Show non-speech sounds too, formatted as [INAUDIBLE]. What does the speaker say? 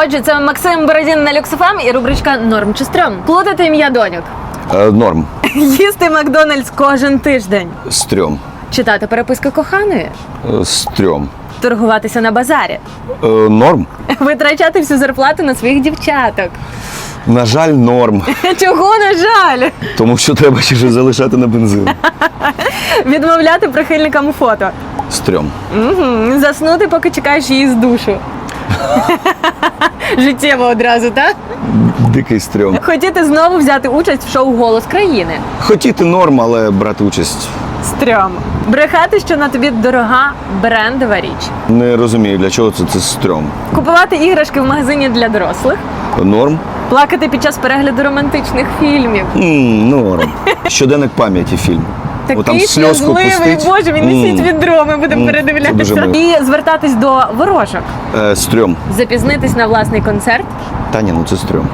Отже, це Максим Бородін на Люксофам і рубричка Норм чи стрьом. Плутати ім'я доньок. Е, норм. [LAUGHS] Їсти Макдональдс кожен тиждень. Стрьом. Читати переписки коханої. Е, стрьом. Торгуватися на базарі. Е, норм. [LAUGHS] Витрачати всю зарплату на своїх дівчаток. На жаль, норм. [LAUGHS] Чого на жаль? Тому що треба ще залишати на бензин. Відмовляти прихильникам у фото. Стрьом. Угу. Заснути, поки чекаєш її з душу. [LAUGHS] Життєво одразу, так? Дикий стрьом. Хотіти знову взяти участь в шоу Голос країни. Хотіти норм, але брати участь Стрьом. Брехати, що на тобі дорога брендова річ. не розумію, для чого це, це стрьом. Купувати іграшки в магазині для дорослих. Норм? Плакати під час перегляду романтичних фільмів. м норм. Щоденник пам'яті фільм. Такий сльозку щасливий, пустить. боже, він несіть відро, ми будемо передивлятися. І звертатись до ворожок. Е, стрьом. Запізнитись на власний концерт. Та ні, ну це стрьом.